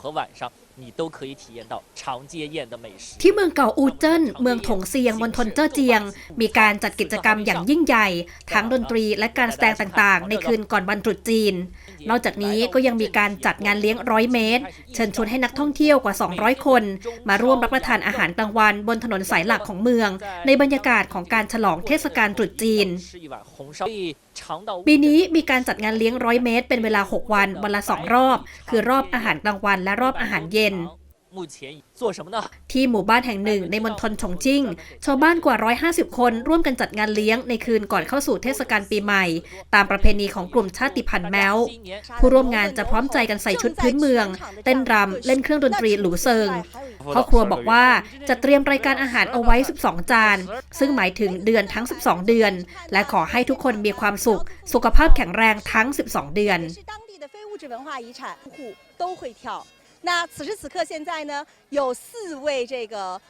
和晚上，你都可以体验到长街宴的美食。 ที่เมืองเก่าอูเจิ้นเมืองถงเซียงมณฑลเจ้อเจียง มีการจัดกิจกรรมอย่างยิ่งใหญ่ ทั้งดนตรีและการแสดงต่างๆ ในคืนก่อนวันตรุษจีน นอกจากนี้ก็ยังมีการจัดงานเลี้ยงร้อยเมตร เชิญชวนให้นักท่องเที่ยวกว่า 200 คน มาร่วมรับประทานอาหารกลางวัน บนถนนสายหลักของเมือง ในบรรยากาศของการฉลองเทศกาลตรุษจีน ปีนี้มีการจัดงานเลี้ยงร้อยเมตร เป็นเวลา 6 วัน วันละ 2 รอบ คือรอบอาหารกลางวันและรอบอาหารเย็น ที่หมู่บ้านแห่งหนึ่งในมณฑลฉงจิ้ง ชาวบ้านกว่า 150 คนร่วมกันจัดงานเลี้ยงในคืนก่อนเข้าสู่เทศกาลปีใหม่ ตามประเพณีของกลุ่มชาติพันธุ์แมวผู้ร่วมงานจะพร้อมใจกันใส่ชุดพื้นเมือง เต้นรำเล่นเครื่องดนตรีหลูเซิงครอบครัวบอกว่าจะเตรียมรายการอาหารเอาไว้ 12 จาน ซึ่งหมายถึงเดือนทั้ง 12 เดือน และขอให้ทุกคนมีความสุข สุขภาพแข็งแรงทั้ง 12 เดือน 那此时此刻现在呢有四位这个